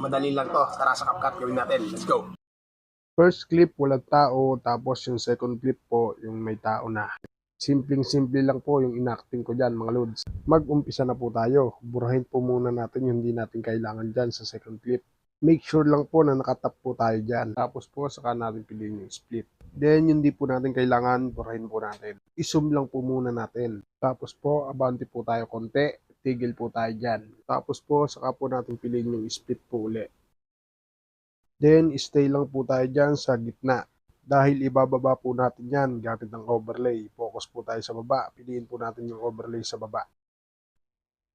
Madali lang to. Tara sa CapCut gawin natin. Let's go. First clip, walang tao. Tapos yung second clip po, yung may tao na. Simpleng-simple lang po yung inacting ko dyan, mga lods. Mag-umpisa na po tayo. Burahin po muna natin yung hindi natin kailangan dyan sa second clip. Make sure lang po na nakatap po tayo dyan. Tapos po, saka natin piliin yung split. Then, yung di po natin kailangan, burahin po natin. I-zoom lang po muna natin. Tapos po, abante po tayo konti. Tigil po tayo dyan. Tapos po, saka po natin piliin yung split po uli. Then, stay lang po tayo dyan sa gitna. Dahil ibababa po natin yan gamit ng overlay. Focus po tayo sa baba. Piliin po natin yung overlay sa baba.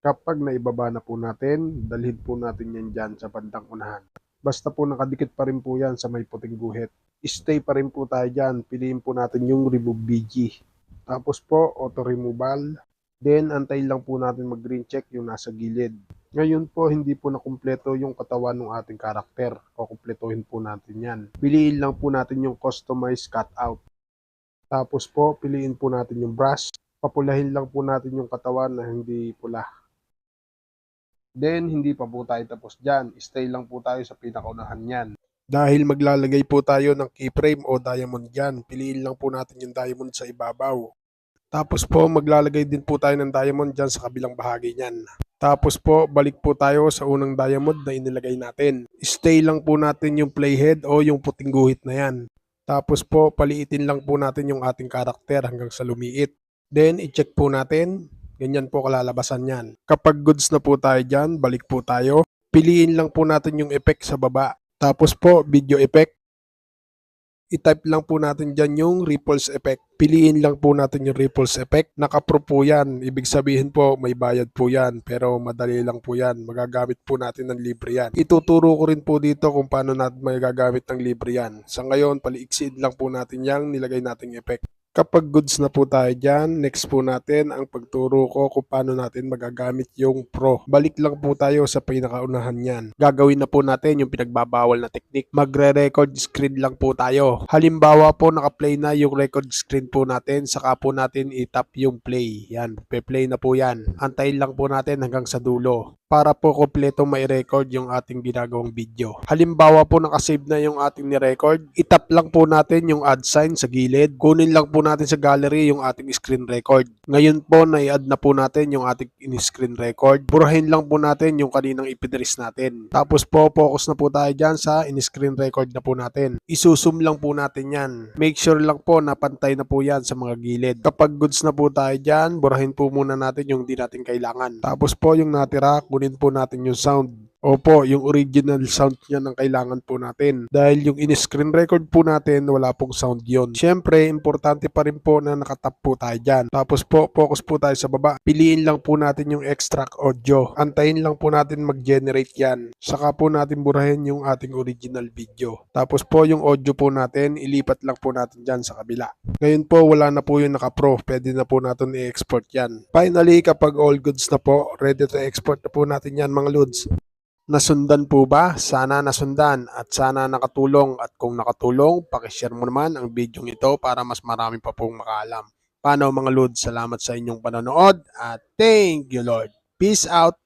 Kapag naibaba na po natin, dalhin po natin yan dyan sa bandang unahan. Basta po nakadikit pa rin po yan sa may puting guhit. Stay pa rin po tayo dyan. Piliin po natin yung remove BG. Tapos po, auto removal. Then, antayin lang po natin mag-green check yung nasa gilid. Ngayon po, hindi po nakumpleto yung katawan ng ating karakter. Kukumpletuhin po natin yan. Piliin lang po natin yung customize cutout. Tapos po, piliin po natin yung brush. Papulahin lang po natin yung katawan na hindi pula. Then, hindi pa po tayo tapos dyan. Stay lang po tayo sa pinakaunahan yan. Dahil maglalagay po tayo ng keyframe o diamond dyan, piliin lang po natin yung diamond sa ibabaw. Tapos po, maglalagay din po tayo ng diamond dyan sa kabilang bahagi niyan. Tapos po, balik po tayo sa unang diamond na inilagay natin. Stay lang po natin yung playhead o yung puting guhit na yan. Tapos po, paliitin lang po natin yung ating karakter hanggang sa lumiit. Then, i-check po natin. Ganyan po kalalabasan yan. Kapag goods na po tayo dyan, balik po tayo. Piliin lang po natin yung effect sa baba. Tapos po, video effect. I-type lang po natin dyan yung ripples effect. Piliin lang po natin yung ripples effect. Nakapro po yan. Ibig sabihin po, may bayad po yan. Pero madali lang po yan. Magagamit po natin ng libre yan. Ituturo ko rin po dito kung paano natin magagamit ng libre yan. Sa ngayon, paliiksin lang po natin yung nilagay nating effect. Kapag goods na po tayo dyan, next po natin ang pagturo ko kung paano natin magagamit yung Pro. Balik lang po tayo sa pinakaunahan yan. Gagawin na po natin yung pinagbabawal na technique. Magre-record screen lang po tayo. Halimbawa po naka-play na yung record screen po natin, saka po natin i-tap yung play. Yan, pe-play na po yan. Antayin lang po natin hanggang sa dulo para po kompleto may record yung ating ginagawang video. Halimbawa po nakasave na yung ating ni-record, itap lang po natin yung add sign sa gilid. Kunin lang po natin sa gallery yung ating screen record. Ngayon po na-add na po natin yung ating in-screen record. Burahin lang po natin yung kaninang ipinris natin. Tapos po focus na po tayo dyan sa in-screen record na po natin. Isusum lang po natin yan. Make sure lang po na pantay na po yan sa mga gilid. Kapag goods na po tayo dyan, burahin po muna natin yung di natin kailangan. Tapos po yung natira, kunin po natin yung sound. Opo, yung original sound niya ang kailangan po natin. Dahil yung in-screen record po natin, wala pong sound yon. Siyempre, importante pa rin po na nakatap po tayo dyan. Tapos po, focus po tayo sa baba. Piliin lang po natin yung extract audio. Antayin lang po natin mag-generate yan. Saka po natin burahin yung ating original video. Tapos po yung audio po natin, ilipat lang po natin dyan sa kabila. Ngayon po, wala na po yung naka-pro. Pwede na po natin i-export yan. Finally, kapag all goods na po, ready to export na po natin yan mga lods. Nasundan po ba? Sana nasundan at sana nakatulong at kung nakatulong, pakishare mo naman ang video ito para mas marami pa pong makaalam. Paano mga Lord? Salamat sa inyong panonood at thank you Lord. Peace out!